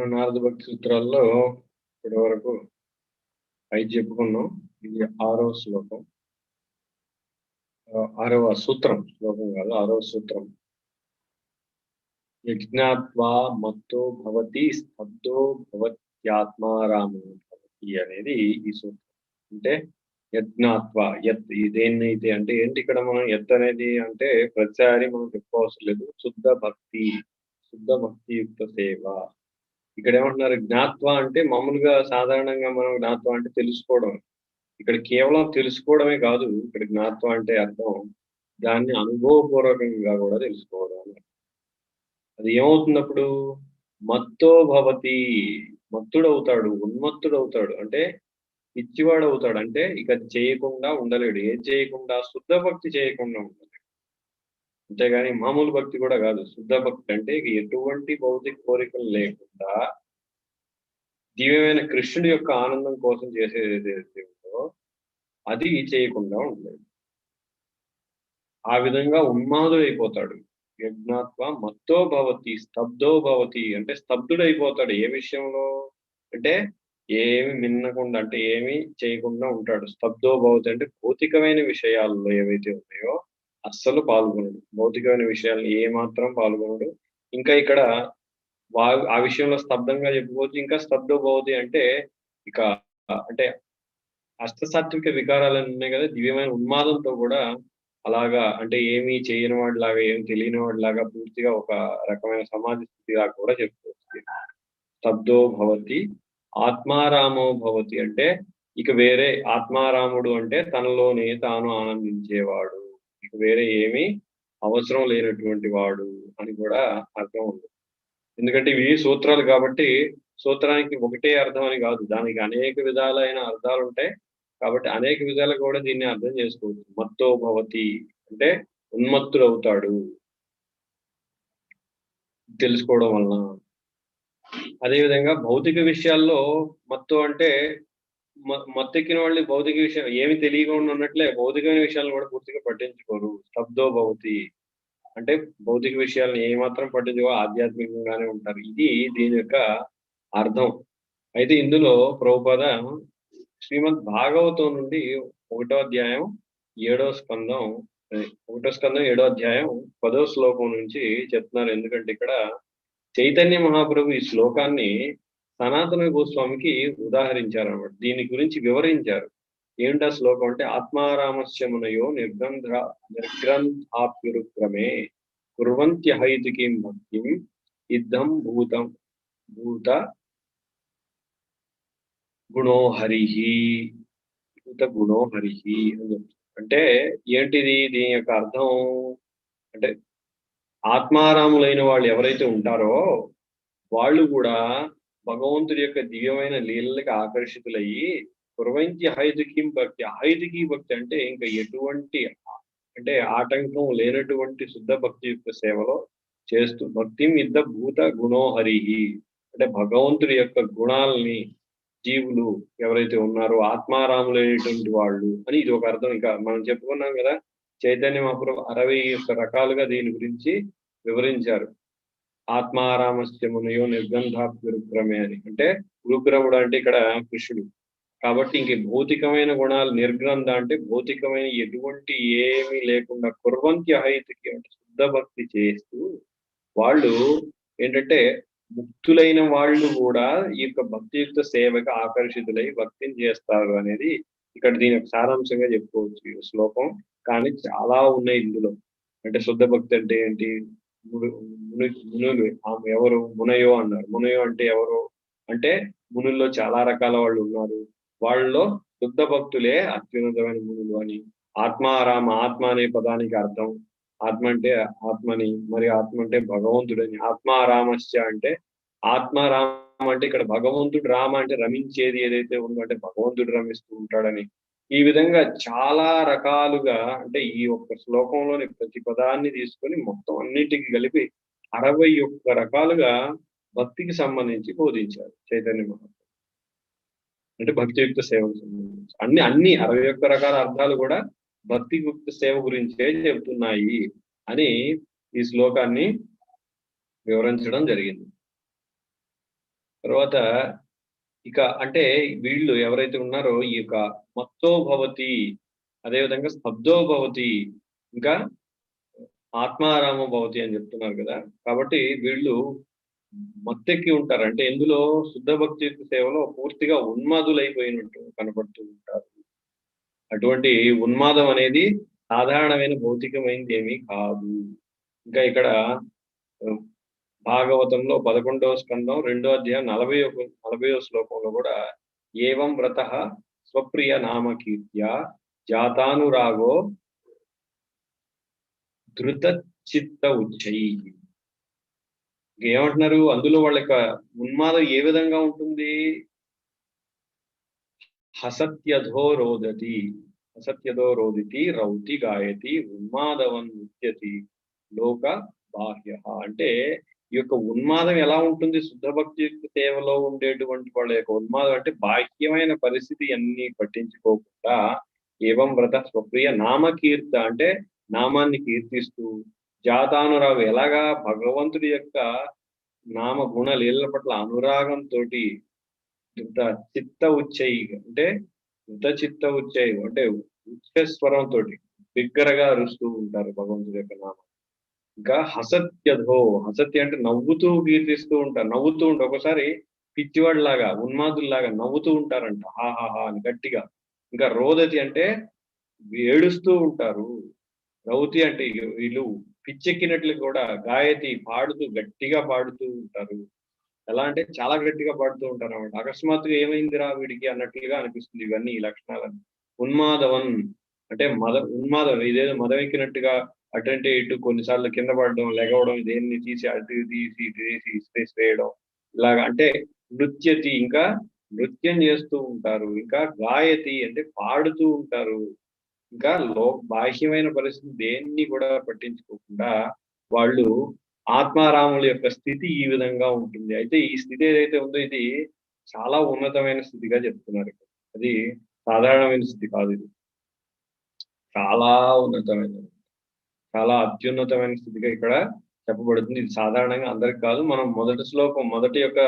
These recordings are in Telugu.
నారద భక్తి సూత్రాల్లో ఇప్పటి వరకు ఐదు చెప్పుకున్నాం. ఇది ఆరవ శ్లోకం. ఆరవ సూత్రం. శ్లోకం కాదు ఆరవ సూత్రం. యజ్ఞాత్వా మత్తో భవతి స్తబ్దో భవత్యాత్మారామో భవతి అనేది ఈ సూత్రం. అంటే యజ్ఞాత్వ యత్ ఇదేనైతే అంటే ఏంటి ఇక్కడ మనం యత్ అనేది అంటే ప్రతిసారి మనం చెప్పుకోవసరం లేదు. శుద్ధ భక్తి శుద్ధ భక్తియుక్త సేవ. ఇక్కడ ఏమంటున్నారు జ్ఞాత్వ అంటే మామూలుగా సాధారణంగా మనం జ్ఞాత్వ అంటే తెలుసుకోవడం. ఇక్కడ కేవలం తెలుసుకోవడమే కాదు ఇక్కడ జ్ఞాత్వ అంటే అర్థం. దాన్ని అనుభవపూర్వకంగా కూడా తెలుసుకోవడం అది ఏమవుతున్నప్పుడు? మత్తో భవతి. మత్తుడవుతాడు ఉన్మత్తుడవుతాడు. అంటే పిచ్చివాడు అవుతాడు అంటే ఇక చేయకుండా ఉండలేడు. ఏం చేయకుండా? శుద్ధ భక్తి చేయకుండా ఉండదు. అంతేగాని మామూలు భక్తి కూడా కాదు. శుద్ధ భక్తి అంటే ఇక ఎటువంటి భౌతిక కోరికలు లేకుండా దివ్యమైన కృష్ణుడి యొక్క ఆనందం కోసం చేసేది ఏదైతే ఉందో అది చేయకుండా ఉండలేదు. ఆ విధంగా ఉన్మాదుడైపోతాడు. యజ్ఞాత్వ మత్తో భవతి స్తబ్దో భవతి అంటే స్తబ్దుడైపోతాడు. ఏ విషయంలో? అంటే ఏమి మిన్నకుండా అంటే ఏమి చేయకుండా ఉంటాడు. స్తబ్దో భవతి అంటే భౌతికమైన విషయాల్లో ఏవైతే ఉన్నాయో అస్సలు పాల్గొనడు. భౌతికమైన విషయాలు ఏ మాత్రం పాల్గొనడు. ఇంకా ఇక్కడ వా ఆ విషయంలో స్తబ్దంగా చెప్పుకోవచ్చు. ఇంకా స్తబ్ధ భవతి అంటే ఇక అంటే అష్టసాత్విక వికారాలు ఉన్నాయి కదా. దివ్యమైన ఉన్మాదంతో కూడా అలాగా అంటే ఏమీ చేయని వాడిలాగా ఏమి తెలియని వాడిలాగా పూర్తిగా ఒక రకమైన సమాధి స్థితిగా కూడా చెప్పుకోవచ్చు. స్తబ్దో భవతి ఆత్మారామో భవతి అంటే ఇక వేరే ఆత్మారాముడు అంటే తనలోనే తాను ఆనందించేవాడు. ఇక వేరే ఏమీ అవసరం లేనటువంటి వాడు అని కూడా అర్థం ఉంది. ఎందుకంటే ఇవి సూత్రాలు కాబట్టి సూత్రానికి ఒకటే అర్థం అని కాదు. దానికి అనేక విధాలైన అర్థాలు ఉంటాయి. కాబట్టి అనేక విధాలు కూడా దీన్ని అర్థం చేసుకోవచ్చు. మత్తో భవతి అంటే ఉన్మత్తుడు అవుతాడు. తెలుసుకోవడం వలన. అదేవిధంగా భౌతిక విషయాల్లో మత్తు అంటే మత్తెక్కిన వాళ్ళు భౌతిక విషయం ఏమి తెలియకుండా ఉన్నట్లే భౌతికమైన విషయాలను కూడా పూర్తిగా పట్టించుకోరు. స్తబ్దో భవతి. అంటే భౌతిక విషయాలను ఏమాత్రం పట్టించుకో ఆధ్యాత్మికంగానే ఉంటారు. ఇది దీని యొక్క అర్థం. అయితే ఇందులో ప్రభుపద శ్రీమద్ భాగవతం నుండి ఒకటో అధ్యాయం ఏడో స్కందం ఒకటో స్కందం ఏడో అధ్యాయం పదో శ్లోకం నుంచి చెప్తున్నారు. ఎందుకంటే ఇక్కడ చైతన్య మహాప్రభు ఈ శ్లోకాన్ని సనాతన గోస్వామికి ఉదాహరించారన్నమాట. దీని గురించి వివరించారు. ఏంటా శ్లోకం అంటే ఆత్మారామస్యమునయో నిర్గంధ నిర్గ్రంథాప్యురుక్రమే కుర్వంత్యహైతుకీం భక్తిం ఇద్దం భూతం భూత గుణోహరిహి భూత గుణోహరిహి అని అంటే ఏంటిది? దీని యొక్క అర్థం అంటే ఆత్మారాములైన వాళ్ళు ఎవరైతే ఉంటారో వాళ్ళు కూడా భగవంతుడి యొక్క దివ్యమైన లీలలకు ఆకర్షితులయ్యి ప్రవంచి హైదుకీం భక్తి హైదుకీ భక్తి అంటే ఇంకా ఎటువంటి అంటే ఆటంకం లేనటువంటి శుద్ధ భక్తి యొక్క సేవలో చేస్తూ భక్తి మిద్ద భూత గుణోహరిహి అంటే భగవంతుడి యొక్క గుణాలని జీవులు ఎవరైతే ఉన్నారో ఆత్మారాములైనటువంటి వాళ్ళు అని ఇది ఒక అర్థం. ఇంకా మనం చెప్పుకున్నాం కదా చైతన్య మహాప్రభు అరవై యొక్క రకాలుగా దీని గురించి వివరించారు. ఆత్మారామస్యమునయో నిర్గంధాభ్యురుక్రమే అని అంటే గురుగ్రహుడు అంటే ఇక్కడ కృష్ణుడు కాబట్టి ఇంక భౌతికమైన గుణాలు నిర్గ్రంథ అంటే భౌతికమైన ఎటువంటి ఏమీ లేకుండా కుర్వంతి అహైతికి అంటే శుద్ధ భక్తి చేస్తూ వాళ్ళు ఏంటంటే ముక్తులైన వాళ్ళు కూడా ఈ యొక్క భక్తియుక్త సేవకి ఆకర్షితులై భక్తిని చేస్తారు అనేది ఇక్కడ దీని యొక్క సారాంశంగా చెప్పుకోవచ్చు ఈ శ్లోకం. కానీ చాలా ఉన్నాయి ఇందులో. అంటే శుద్ధ భక్తి అంటే ఏంటి? మునులు ఆమె ఎవరు? మునయో అన్నారు. మునయో అంటే ఎవరు? అంటే మునుల్లో చాలా రకాల వాళ్ళు ఉన్నారు. వాళ్ళలో శుద్ధ భక్తులే అత్యున్నతమైన మునులు అని. ఆత్మారామ ఆత్మ అనే పదానికి అర్థం. ఆత్మ అంటే ఆత్మని మరి ఆత్మ అంటే భగవంతుడని. ఆత్మారామశ్చ అంటే ఆత్మారామ అంటే ఇక్కడ భగవంతుడు రామ అంటే రమించేది ఏదైతే ఉందో అంటే భగవంతుడు రమిస్తూ ఉంటాడని. ఈ విధంగా చాలా రకాలుగా అంటే ఈ ఒక్క శ్లోకంలోని ప్రతి పదాన్ని తీసుకొని మొత్తం అన్నిటికి కలిపి అరవై ఒక్క రకాలుగా భక్తికి సంబంధించి బోధించారు చైతన్య మహాత్మ అంటే భక్తియుక్త సేవకు సంబంధించి. అన్ని అన్ని అరవై ఒక్క రకాల అర్థాలు కూడా భక్తియుక్త సేవ గురించే చెబుతున్నాయి అని ఈ శ్లోకాన్ని వివరించడం జరిగింది. తర్వాత ఇక అంటే వీళ్ళు ఎవరైతే ఉన్నారో ఈ యొక్క మత్తో భవతి అదేవిధంగా స్తబ్దోభవతి ఇంకా ఆత్మారామో భవతి అని చెప్తున్నారు కదా. కాబట్టి వీళ్ళు మత్తెక్కి ఉంటారు. అంటే ఇందులో శుద్ధ భక్తి సేవలో పూర్తిగా ఉన్మాదులైపోయినట్టు కనపడుతూ ఉంటారు. అటువంటి ఉన్మాదం అనేది సాధారణమైన భౌతికమైనది ఏమీ కాదు. ఇంకా ఇక్కడ భాగవతంలో పదకొండవ స్కందం రెండో అధ్యాయం నలభై ఒక నలభైవ శ్లోకంలో కూడా ఏవం వ్రత స్వప్రియ నామకీర్త్య జాతానురాగో ధృతచిత్త చిత్త ఏమంటున్నారు అందులో వాళ్ళ యొక్క ఉన్మాదం ఏ విధంగా ఉంటుంది? హసత్యధో రోదతి అసత్యదో రోదితి రౌతి గాయతి ఉన్మాదవన్ నృత్యతి లోక బాహ్య. అంటే ఈ యొక్క ఉన్మాదం ఎలా ఉంటుంది? శుద్ధ భక్తి సేవలో ఉండేటువంటి వాళ్ళ యొక్క ఉన్మాదం అంటే బాహ్యమైన పరిస్థితి అన్ని పట్టించుకోకుండా ఏవం వ్రత స్వప్రియ నామకీర్త అంటే నామాన్ని కీర్తిస్తూ జాతానురాగు ఎలాగా భగవంతుడి యొక్క నామ గుణ లీలల పట్ల అనురాగంతో చిత్త ఉచ్చయి అంటే ధృత చిత్త ఉచ్చయి అంటే ఉచ్చ స్వరంతో బిగ్గరగా అరుస్తూ ఉంటారు భగవంతుడి యొక్క నామ. ఇంకా హసత్యధో హసత్య అంటే నవ్వుతూ కీర్తిస్తూ ఉంటారు. నవ్వుతూ ఉంటారు ఒకసారి పిచ్చివాడిలాగా ఉన్మాదుల్లాగా నవ్వుతూ ఉంటారంట. హాహాహా అని గట్టిగా. ఇంకా రోదతి అంటే ఏడుస్తూ ఉంటారు. రౌతి అంటే వీళ్ళు పిచ్చెక్కినట్లు కూడా గాయతి పాడుతూ గట్టిగా పాడుతూ ఉంటారు. ఎలా అంటే చాలా గట్టిగా పాడుతూ ఉంటారు అనమాట అకస్మాత్తుగా ఏమైందిరా వీడికి అన్నట్లుగా అనిపిస్తుంది ఇవన్నీ ఈ లక్షణాలన్నీ. ఉన్మాదవన్ అంటే మద ఉన్మాదం ఇదేదో మదం ఎక్కినట్టుగా అటంటే ఇటు కొన్నిసార్లు కింద పడడం లెగవడం దేన్ని తీసి అటు తీసి ఇటు తీసి ఇస్పేస్ వేయడం. ఇలాగా అంటే నృత్యతి ఇంకా నృత్యం చేస్తూ ఉంటారు ఇంకా గాయతి అంటే పాడుతూ ఉంటారు. ఇంకా లో బాహ్యమైన పరిస్థితి దేన్ని కూడా పట్టించుకోకుండా వాళ్ళు ఆత్మారాముల యొక్క స్థితి ఈ విధంగా ఉంటుంది. అయితే ఈ స్థితి ఏదైతే ఉందో ఇది చాలా ఉన్నతమైన స్థితిగా చెప్తున్నారు అది సాధారణమైన స్థితి కాదు ఇది. చాలా ఉన్నతమైనది. చాలా అత్యున్నతమైన స్థితిగా ఇక్కడ చెప్పబడుతుంది. ఇది సాధారణంగా అందరికి కాదు. మనం మొదటి శ్లోకం మొదటి యొక్క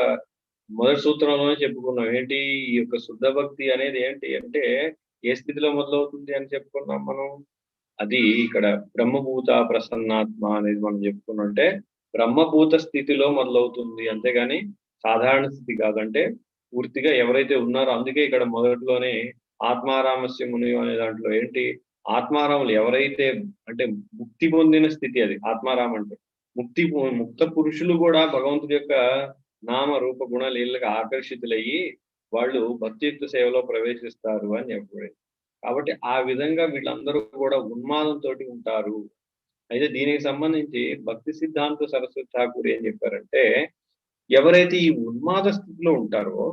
మొదటి సూత్రంలోనే చెప్పుకున్నాం. ఏంటి? ఈ యొక్క శుద్ధ భక్తి అనేది ఏంటి? అంటే ఏ స్థితిలో మొదలవుతుంది అని చెప్పుకున్నాం మనం. అది ఇక్కడ బ్రహ్మభూత ప్రసన్నాత్మ అనేది మనం చెప్పుకున్నాం అంటే బ్రహ్మభూత స్థితిలో మొదలవుతుంది. అంతేగాని సాధారణ స్థితి కాదంటే పూర్తిగా ఎవరైతే ఉన్నారో అందుకే ఇక్కడ మొదటిలోనే ఆత్మారామస్య ముని అనే దాంట్లో ఏంటి? ఆత్మారాములు ఎవరైతే అంటే ముక్తి పొందిన స్థితి అది ఆత్మారాం అంటే. ముక్తి ముక్త పురుషులు కూడా భగవంతుడి యొక్క నామ రూప గుణ లీలకి ఆకర్షితులయ్యి వాళ్ళు భక్తియుక్త సేవలో ప్రవేశిస్తారు అని చెప్పబడింది. కాబట్టి ఆ విధంగా వీళ్ళందరూ కూడా ఉన్మాదంతో ఉంటారు. అయితే దీనికి సంబంధించి భక్తి సిద్ధాంత సరస్వతి ఠాకూర్ ఏం చెప్పారంటే ఎవరైతే ఈ ఉన్మాద స్థితిలో ఉంటారో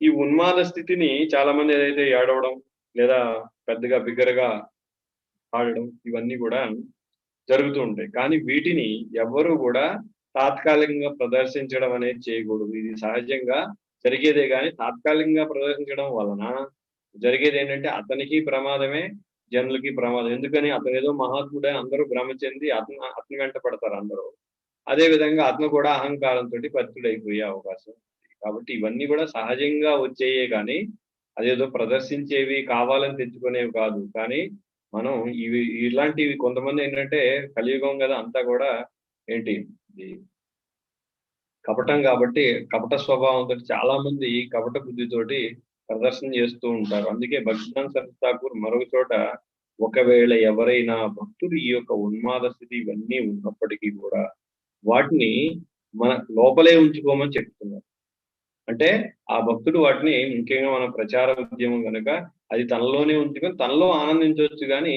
ఈ ఉన్మాద స్థితిని చాలా మంది ఏదైతే ఏడవడం లేదా పెద్దగా బిగ్గరగా ఆడడం ఇవన్నీ కూడా జరుగుతూ ఉంటాయి. కానీ వీటిని ఎవరు కూడా తాత్కాలికంగా ప్రదర్శించడం అనేది చేయకూడదు. ఇది సహజంగా జరిగేదే కానీ తాత్కాలికంగా ప్రదర్శించడం వలన జరిగేది ఏంటంటే అతనికి ప్రమాదమే జనులకి ప్రమాదం. ఎందుకని? అతను ఏదో మహాత్ముడే అందరూ భ్రమ చెంది అతను అతని వెంట పడతారు అందరూ. అదే విధంగా అతను కూడా అహంకారంతో పరితుడైపోయే అవకాశం కాబట్టి ఇవన్నీ కూడా సహజంగా వచ్చేయే కానీ అదేదో ప్రదర్శించేవి కావాలని తెచ్చుకునేవి కాదు. కానీ మనం ఇవి ఇలాంటివి కొంతమంది ఏంటంటే కలియుగం కదా అంతా కూడా ఏంటి? కపటం కాబట్టి కపట స్వభావంతో చాలా మంది కపట బుద్ధితోటి ప్రదర్శన చేస్తూ ఉంటారు. అందుకే భక్తిదాన్ సరస్ ఠాకూర్ మరొక చోట ఒకవేళ ఎవరైనా భక్తులు ఈ యొక్క ఉన్మాద స్థితి ఇవన్నీ ఉన్నప్పటికీ కూడా వాటిని మన లోపలే ఉంచుకోమని చెప్తున్నారు. అంటే ఆ భక్తుడు వాటిని ముఖ్యంగా మన ప్రచార ఉద్యమం కనుక అది తనలోనే ఉంచుకొని తనలో ఆనందించవచ్చు కానీ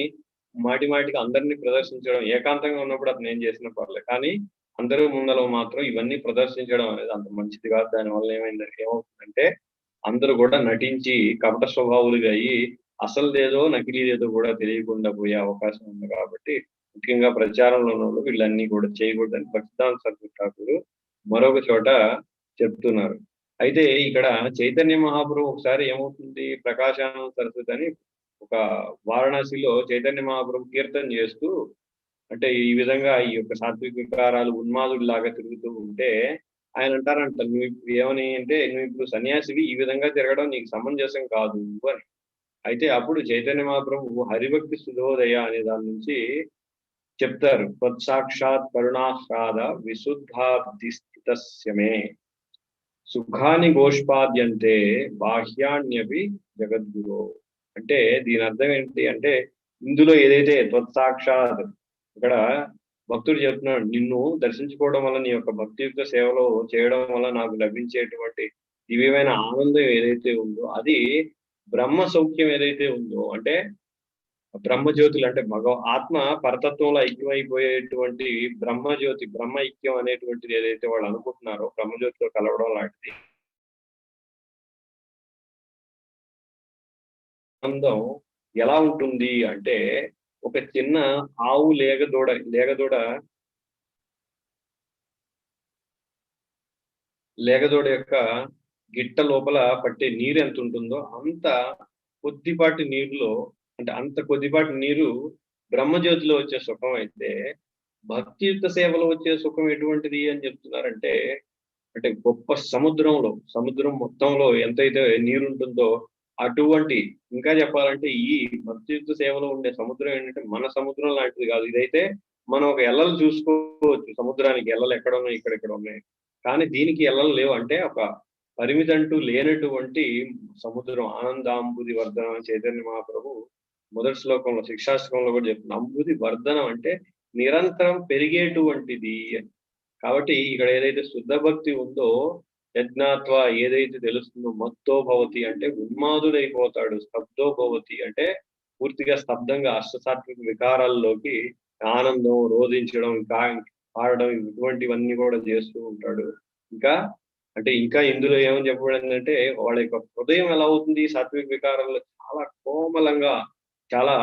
మాటి మాటికి అందరినీ ప్రదర్శించడం ఏకాంతంగా ఉన్నప్పుడు అతను ఏం చేసిన పర్లేదు. కానీ అందరూ ముందలో మాత్రం ఇవన్నీ ప్రదర్శించడం అనేది అంత మంచిది కాదు. దానివల్ల ఏమైంది ఏమవుతుందంటే అందరూ కూడా నటించి కపట స్వభావులుగా అయ్యి అసలుదేదో నకిలీదేదో కూడా తెలియకుండా పోయే అవకాశం ఉంది కాబట్టి ముఖ్యంగా ప్రచారంలో ఉన్న వీళ్ళన్నీ కూడా చేయకూడదని భక్తిదాన్ సర్వ ఠాకూరు మరొక చోట చెప్తున్నారు. అయితే ఇక్కడ చైతన్య మహాప్రభు ఒకసారి ఏమవుతుంది? ప్రకాశానం సరస్వతి అని ఒక వారణాసిలో చైతన్య మహాప్రభు కీర్తన చేస్తూ అంటే ఈ విధంగా ఈ యొక్క సాత్విక వికారాలు ఉన్మాదుల్లాగా తిరుగుతూ ఉంటే ఆయన అంటారంట నువ్వు ఇప్పుడు ఏమని అంటే నువ్వు ఇప్పుడు సన్యాసివి ఈ విధంగా తిరగడం నీకు సమంజసం కాదు అని. అయితే అప్పుడు చైతన్య మహాప్రభు హరిభక్తి సుధోదయ అనే దాని నుంచి చెప్తారు త్వత్సాక్షాత్ కరుణాహ్లాద విశుద్ధాబ్ధిస్థితస్యమే సుఖాని గోష్పాద్యంతే బాహ్యాన్యపి జగద్గురు. అంటే దీని అర్థం ఏంటి అంటే ఇందులో ఏదైతే త్వత్సాక్షాత్ ఇక్కడ భక్తుడు చెప్తున్నాడు నిన్ను దర్శించుకోవడం వల్ల నీ యొక్క భక్తియుక్త సేవలో చేయడం వల్ల నాకు లభించేటువంటి దివ్యమైన ఆనందం ఏదైతే ఉందో అది బ్రహ్మ సౌఖ్యం ఏదైతే ఉందో అంటే బ్రహ్మజ్యోతులు అంటే భగవ ఆత్మ పరతత్వంలో ఐక్యమైపోయేటువంటి బ్రహ్మజ్యోతి బ్రహ్మ ఐక్యం అనేటువంటిది ఏదైతే వాళ్ళు అనుకుంటున్నారో బ్రహ్మజ్యోతిలో కలవడం లాంటిది. ఆనందం ఎలా ఉంటుంది అంటే ఒక చిన్న ఆవు లేగదూడ లేగదూడ లేగదూడ యొక్క గిట్ట లోపల పట్టే నీరు ఎంత ఉంటుందో అంత కొద్దిపాటి నీరులో అంటే అంత కొద్దిపాటి నీరు బ్రహ్మజ్యోతిలో వచ్చే సుఖం అయితే భక్తియుక్త సేవలో వచ్చే సుఖం ఎటువంటిది అని చెప్తున్నారంటే అంటే గొప్ప సముద్రంలో సముద్రం మొత్తంలో ఎంతైతే నీరు ఉంటుందో అటువంటి ఇంకా చెప్పాలంటే ఈ భక్తియుక్త సేవలో ఉండే సముద్రం ఏంటంటే మన సముద్రం లాంటిది కాదు. ఇదైతే మనం ఒక ఎల్లలు చూసుకోవచ్చు. సముద్రానికి ఎల్లలు ఎక్కడ ఉన్నాయి ఇక్కడ ఉన్నాయి. కానీ దీనికి ఎల్లలు లేవు. అంటే ఒక పరిమితి అంటూ లేనటువంటి సముద్రం ఆనందాంబుది వర్ధనం చైతన్య మహాప్రభు మొదటి శ్లోకంలో శిక్షాశ్లోకంలో కూడా చెప్తుంది. అంబుది వర్ధనం అంటే నిరంతరం పెరిగేటువంటిది. అని కాబట్టి ఇక్కడ ఏదైతే శుద్ధ భక్తి ఉందో యజ్ఞాత్వ ఏదైతే తెలుస్తుందో మత్తో భవతి అంటే ఉన్మాదుడైపోతాడు. స్తబ్దో భవతి అంటే పూర్తిగా స్తబ్దంగా అష్టసాత్విక వికారాల్లోకి ఆనందం రోధించడం కా పాడడం ఇటువంటివన్నీ కూడా చేస్తూ ఉంటాడు. ఇంకా అంటే ఇంకా ఇందులో ఏమని చెప్పబడిందంటే వాళ్ళ యొక్క హృదయం ఎలా అవుతుంది? సాత్విక వికారంలో చాలా కోమలంగా చాలా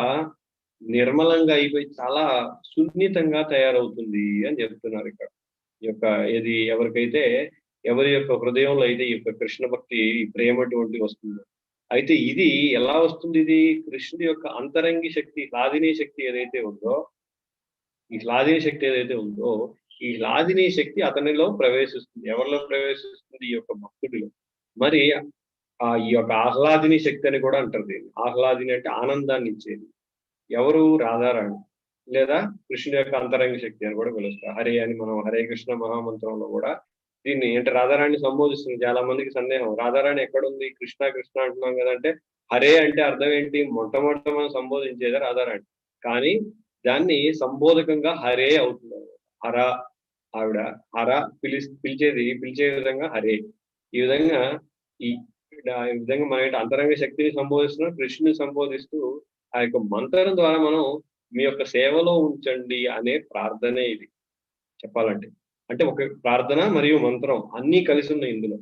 నిర్మలంగా అయిపోయి చాలా సున్నితంగా తయారవుతుంది అని చెప్తున్నారు ఇక్కడ. ఈ యొక్క ఇది ఎవరికైతే ఎవరి యొక్క హృదయంలో అయితే ఈ యొక్క కృష్ణ భక్తి ప్రేమ అటువంటి వస్తుందో. అయితే ఇది ఎలా వస్తుంది ఇది? కృష్ణుడి యొక్క అంతరంగి శక్తి లాదినీ శక్తి ఏదైతే ఉందో ఈ లాదినీ శక్తి ఏదైతే ఉందో ఈ లాదినీ శక్తి అతనిలో ప్రవేశిస్తుంది ఎవరిలో ప్రవేశిస్తుంది? ఈ యొక్క భక్తుడిలో. మరి ఆ ఈ యొక్క ఆహ్లాదిని శక్తి అని కూడా అంటారు దీన్ని. ఆహ్లాదిని అంటే ఆనందాన్ని ఇచ్చేది. ఎవరు? రాధారాణి లేదా కృష్ణుడి యొక్క అంతరంగ శక్తి అని కూడా పిలుస్తారు. హరే అని మనం హరే కృష్ణ మహామంత్రంలో కూడా దీన్ని అంటే రాధారాణి సంబోధిస్తుంది. చాలా మందికి సందేహం. రాధారాణి ఎక్కడుంది? కృష్ణ కృష్ణ అంటున్నాం కదంటే హరే అంటే అర్థం ఏంటి? మొట్టమొదట మనం సంబోధించేది రాధారాణి. కానీ దాన్ని సంబోధకంగా హరే అవుతుంది హర ఆవిడ. హర పిలి పిలిచేది పిలిచే విధంగా హరే. ఈ విధంగా ఈ ఈ విధంగా మన యొక్క అంతరంగ శక్తిని సంబోధిస్తున్నాం కృష్ణుని సంబోధిస్తూ ఆ యొక్క మంత్రం ద్వారా మనం మీ యొక్క సేవలో ఉంచండి అనే ప్రార్థనే ఇది. చెప్పాలంటే. అంటే ఒక ప్రార్థన మరియు మంత్రం అన్నీ కలిసి ఉన్నాయి ఇందులో.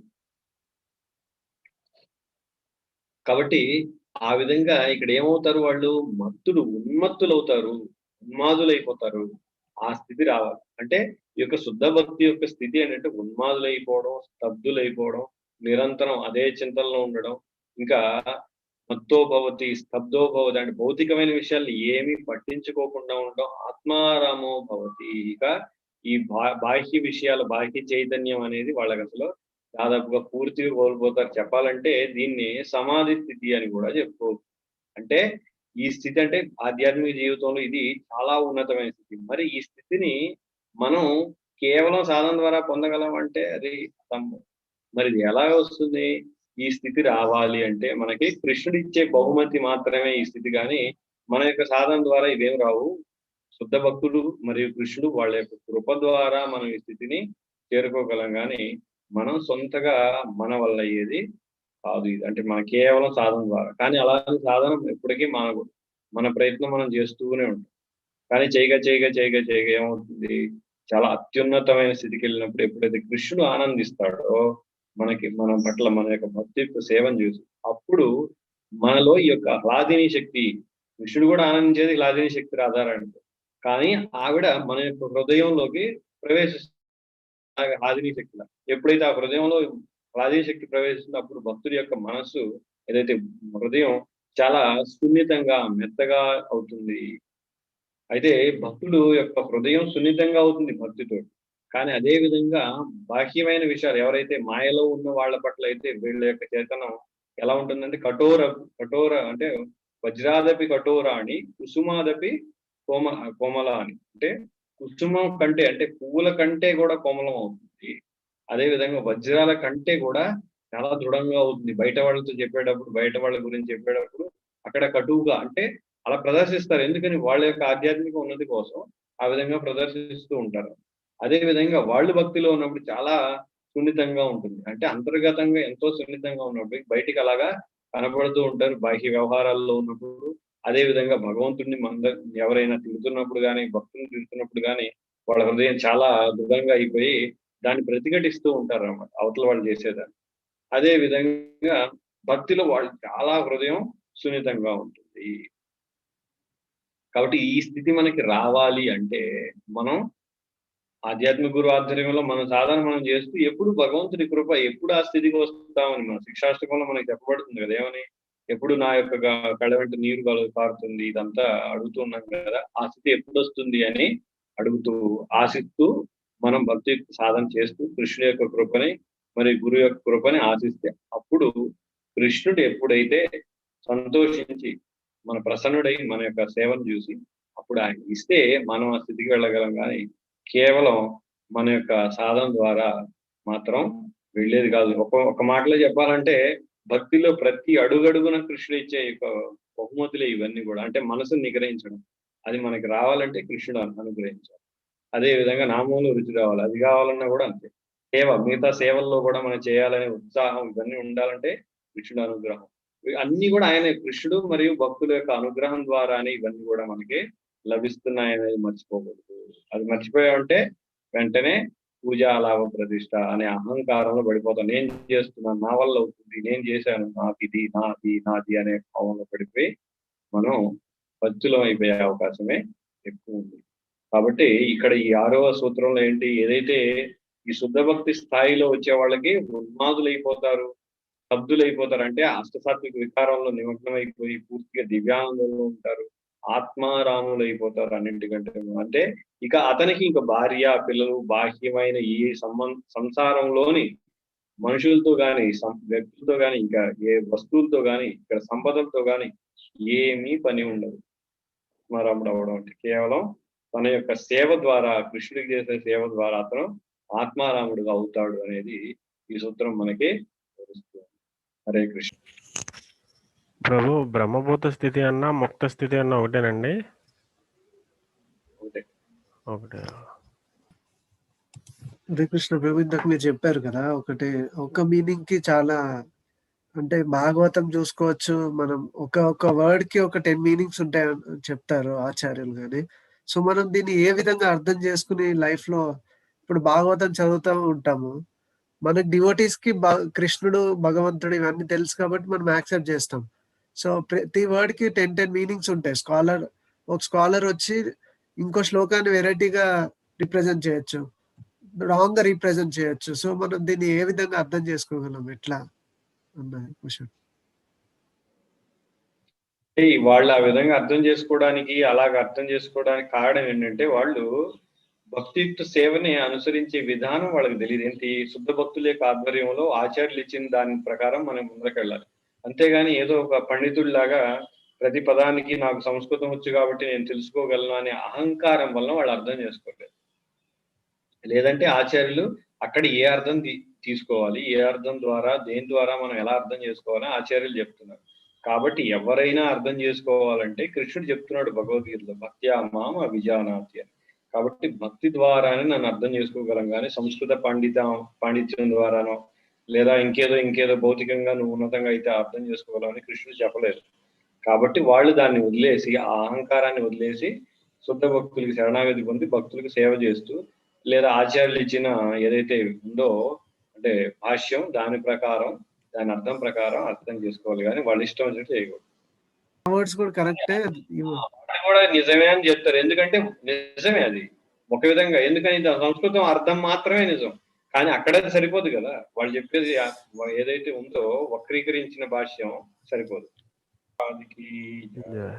కాబట్టి ఆ విధంగా ఇక్కడ ఏమవుతారు వాళ్ళు? మత్తులు ఉన్మత్తులు అవుతారు ఉన్మాదులైపోతారు. ఆ స్థితి రావాలి. అంటే ఈ యొక్క శుద్ధ భక్తి యొక్క స్థితి ఏంటంటే ఉన్మాదులైపోవడం స్తబ్దులైపోవడం నిరంతరం అదే చింతనలో ఉండడం ఇంకా మత్తో భవతి స్తబ్దో భవతి అంటే భౌతికమైన విషయాలు ఏమీ పట్టించుకోకుండా ఉండడం ఆత్మారామో భవతి. ఇక ఈ బా బాహ్య విషయాలు బాహ్య చైతన్యం అనేది వాళ్ళకి అసలు దాదాపుగా పూర్తిగా కోల్పోతారు. చెప్పాలంటే దీన్ని సమాధి స్థితి అని కూడా చెప్పుకోవచ్చు. అంటే ఈ స్థితి అంటే ఆధ్యాత్మిక జీవితంలో ఇది చాలా ఉన్నతమైన స్థితి. మరి ఈ స్థితిని మనం కేవలం సాధన ద్వారా పొందగలం అంటే అది మరి ఇది ఎలా వస్తుంది? ఈ స్థితి రావాలి అంటే మనకి కృష్ణుడు ఇచ్చే బహుమతి మాత్రమే ఈ స్థితి. కానీ మన యొక్క సాధన ద్వారా ఇవేం రావు. శుద్ధ భక్తుడు మరియు కృష్ణుడు వాళ్ళ యొక్క కృప ద్వారా మనం ఈ స్థితిని చేరుకోగలం. కానీ మనం సొంతగా మన వల్ల అయ్యేది కాదు ఇది. అంటే మన కేవలం సాధన ద్వారా. కానీ అలాంటి సాధన ఎప్పటికీ మానకూడదు. మన ప్రయత్నం మనం చేస్తూనే ఉంటాం. కానీ చేయగా చేయగా చేయగా చేయగా ఏమవుతుంది? చాలా అత్యున్నతమైన స్థితికి వెళ్ళినప్పుడు ఎప్పుడైతే కృష్ణుడు ఆనందిస్తాడో మనకి మన పట్ల మన యొక్క భక్తి యొక్క సేవను చూసి అప్పుడు మనలో ఈ యొక్క హ్లాదిని శక్తి విష్ణుడు కూడా ఆనందించేది హ్లాదిని శక్తి ఆధారానికి కానీ ఆవిడ మన యొక్క హృదయంలోకి ప్రవేశిస్తుంది హ్లాదిని శక్తి. ఎప్పుడైతే ఆ హృదయంలో హ్లాదిని శక్తి ప్రవేశిస్తుందో అప్పుడు భక్తుడి యొక్క మనస్సు ఏదైతే హృదయం చాలా సున్నితంగా మెత్తగా అవుతుంది. అయితే భక్తుడు యొక్క హృదయం సున్నితంగా అవుతుంది భక్తితో కానీ అదే విధంగా బాహ్యమైన విషయాలు ఎవరైతే మాయలో ఉన్న వాళ్ళ పట్ల అయితే వీళ్ళ యొక్క చేతనం ఎలా ఉంటుందంటే కఠోర కఠోర అంటే వజ్రాదపి కఠోర అని కుసుమాదపి కోమ కోమల అని అంటే కుసుమం కంటే అంటే పువ్వుల కంటే కూడా కోమలం అవుతుంది. అదే విధంగా వజ్రాల కంటే కూడా చాలా దృఢంగా అవుతుంది. బయట వాళ్ళతో చెప్పేటప్పుడు బయట వాళ్ళ గురించి చెప్పేటప్పుడు అక్కడ కటువుగా అంటే అలా ప్రదర్శిస్తారు. ఎందుకని? వాళ్ళ యొక్క ఆధ్యాత్మిక ఉన్నతి కోసం ఆ విధంగా ప్రదర్శిస్తూ ఉంటారు. అదే విధంగా వాళ్ళు భక్తిలో ఉన్నప్పుడు చాలా సున్నితంగా ఉంటుంది. అంటే అంతర్గతంగా ఎంతో సున్నితంగా ఉన్నప్పుడు బయటికి అలాగా కనపడుతూ ఉంటారు. బాహ్య వ్యవహారాల్లో ఉన్నప్పుడు అదే విధంగా భగవంతుడిని మంద ఎవరైనా తిడుతున్నప్పుడు కానీ భక్తుని తిడుతున్నప్పుడు కానీ వాళ్ళ హృదయం చాలా దృఢంగా అయిపోయి దాన్ని ప్రతిఘటిస్తూ ఉంటారు అన్నమాట అవతల వాళ్ళు చేసేదాన్ని. అదే విధంగా భక్తిలో వాళ్ళు చాలా హృదయం సున్నితంగా ఉంటుంది. కాబట్టి ఈ స్థితి మనకి రావాలి అంటే మనం ఆధ్యాత్మిక గురు ఆధ్వర్యంలో మనం సాధన మనం చేస్తూ ఎప్పుడు భగవంతుడి కృప ఎప్పుడు ఆ స్థితికి వస్తామని మన శిక్షాష్టకంలో మనకి చెప్పబడుతుంది కదా ఏమని? ఎప్పుడు నా యొక్క కడవంటి వెంట నీరు కలు పారుతుంది ఇదంతా అడుగుతున్నాం కదా ఆ స్థితి ఎప్పుడు వస్తుంది అని అడుగుతూ ఆశిస్తూ మనం భక్తి సాధన చేస్తూ కృష్ణుడి యొక్క కృపని మరి గురు యొక్క కృపని ఆశిస్తే అప్పుడు కృష్ణుడు ఎప్పుడైతే సంతోషించి మన ప్రసన్నుడై మన యొక్క సేవను చూసి అప్పుడు ఆయన ఇస్తే మనం ఆ స్థితికి వెళ్ళగలం కానీ కేవలం మన యొక్క సాధన ద్వారా మాత్రం వెళ్ళేది కాదు. ఒక ఒక మాటలో చెప్పాలంటే భక్తిలో ప్రతి అడుగడుగున కృష్ణుడు ఇచ్చే యొక్క బహుమతులే ఇవన్నీ కూడా. అంటే మనసుని నిగ్రహించడం. అది మనకి రావాలంటే కృష్ణుడు అనుగ్రహించాలి. అదే విధంగా నామంలో రుచి రావాలి. అది కావాలన్నా కూడా అంతే. సేవ మిగతా సేవల్లో కూడా మనం చేయాలనే ఉత్సాహం ఇవన్నీ ఉండాలంటే కృష్ణుడు అనుగ్రహం. అన్ని కూడా ఆయన. కృష్ణుడు మరియు భక్తుల యొక్క అనుగ్రహం ద్వారానే ఇవన్నీ కూడా మనకి లభిస్తున్నాయనేది మర్చిపోకూడదు. అది మర్చిపోయామంటే వెంటనే పూజా లాభ ప్రతిష్ట అనే అహంకారంలో పడిపోతాం నేను చేస్తున్నాను నా వల్ల అవుతుంది నేను చేశాను నాకు ఇది నాది నాది అనే భావంలో పడిపోయి మనం పచ్చులం అయిపోయే అవకాశమే ఎక్కువ ఉంది. కాబట్టి ఇక్కడ ఈ ఆరవ సూత్రంలో ఏంటి? ఏదైతే ఈ శుద్ధ భక్తి స్థాయిలో వచ్చే వాళ్ళకి ఉన్మాదులు అయిపోతారు అయిపోతారు అంటే అష్టసాత్విక వికారంలో నిమగ్నం అయిపోయి పూర్తిగా దివ్యానందంలో ఉంటారు. ఆత్మారాములైపోతారు అన్నింటికంటే అంటే ఇక అతనికి ఇంకా భార్య పిల్లలు బాహ్యమైన ఈ సంబంధ సంసారంలోని మనుషులతో గాని సం- వ్యక్తులతో గాని ఇంకా ఏ వస్తువులతో గాని ఇక్కడ సంపదలతో గాని ఏమీ పని ఉండదు. ఆత్మారాముడు అవడం అంటే కేవలం తన యొక్క సేవ ద్వారా కృష్ణుడికి చేసే సేవ ద్వారా అతను ఆత్మారాముడుగా అవుతాడు అనేది ఈ సూత్రం మనకి తెలుస్తుంది. హరే కృష్ణ. ప్రభు బ్రహ్మభూత స్థితి అన్నా ముక్త స్థితి అన్నా ఒకటేనండి? ఒకటే. ఒకటే. హరే కృష్ణ ప్రభు ఇందాక మీరు చెప్పారు కదా ఒకటి. ఒక మీనింగ్కి చాలా అంటే భాగవతం చూసుకోవచ్చు మనం ఒక ఒక వర్డ్కి ఒక టెన్ మీనింగ్స్ ఉంటాయి అని చెప్తారు ఆచార్యులు కానీ సో మనం దీన్ని ఏ విధంగా అర్థం చేసుకుని లైఫ్లో ఇప్పుడు భాగవతం చదువుతూ ఉంటాము. మనకి డివోటీస్కి కృష్ణుడు భగవంతుడు ఇవన్నీ తెలుసు కాబట్టి మనం యాక్సెప్ట్ చేస్తాం. సో ప్రతి వర్డ్కి టెన్ టెన్ మీనింగ్స్ ఉంటాయి. స్కాలర్ ఒక స్కాలర్ వచ్చి ఇంకో శ్లోకాన్ని వెరైటీగా రిప్రజెంట్ చేయొచ్చు. రాంగ్గా రిప్రజెంట్ చేయొచ్చు. సో మనం దీన్ని ఏ విధంగా అర్థం చేసుకోగలం? ఎట్లా? అన్నది క్వశ్చన్ వాళ్ళు ఆ విధంగా అర్థం చేసుకోవడానికి అలాగ అర్థం చేసుకోవడానికి కారణం ఏంటంటే వాళ్ళు భక్తియుక్త సేవని అనుసరించే విధానం వాళ్ళకి తెలియదు ఏంటి? శుద్ధ భక్తుల యొక్క ఆధ్వర్యంలో ఆచార్యులు ఇచ్చిన దాని ప్రకారం మనం ముందుకెళ్ళాలి అంతేగాని ఏదో ఒక పండితుడిలాగా ప్రతి పదానికి నాకు సంస్కృతం వచ్చు కాబట్టి నేను తెలుసుకోగలను అనే అహంకారం వల్ల వాళ్ళు అర్థం చేసుకోలేదు లేదంటే ఆచార్యులు అక్కడ ఏ అర్థం తీ- తీసుకోవాలి ఏ అర్థం ద్వారా దేని ద్వారా మనం ఎలా అర్థం చేసుకోవాలని ఆచార్యులు చెప్తున్నారు. కాబట్టి ఎవరైనా అర్థం చేసుకోవాలంటే కృష్ణుడు చెప్తున్నాడు భగవద్గీతలో భక్త్యా మామ విజానాతి అని. కాబట్టి భక్తి ద్వారానే నన్ను అర్థం చేసుకోగలం కానీ సంస్కృత పండిత పాండిత్యం ద్వారానో లేదా ఇంకేదో ఇంకేదో భౌతికంగా నువ్వు ఉన్నతంగా అయితే అర్థం చేసుకోగలం అని కృష్ణుడు చెప్పలేదు. కాబట్టి వాళ్ళు దాన్ని వదిలేసి ఆ అహంకారాన్ని వదిలేసి శుద్ధ భక్తులకి శరణాగతి పొంది భక్తులకు సేవ చేస్తూ లేదా ఆచార్యులు ఇచ్చిన ఏదైతే ఉందో అంటే భాష్యం దాని ప్రకారం దాని అర్థం ప్రకారం అర్థం చేసుకోవాలి కానీ వాళ్ళ ఇష్టం వచ్చినట్టు చేయకూడదు. వర్డ్స్ కూడా కరెక్టే. కూడా నిజమే అని చెప్తారు. ఎందుకంటే నిజమే అది. ఒక విధంగా. ఎందుకని? సంస్కృతం అర్థం మాత్రమే నిజం. కానీ అక్కడ సరిపోదు కదా. వాళ్ళు చెప్పేది ఏదైతే ఉందో వక్రీకరించిన భాష్యం సరిపోదు.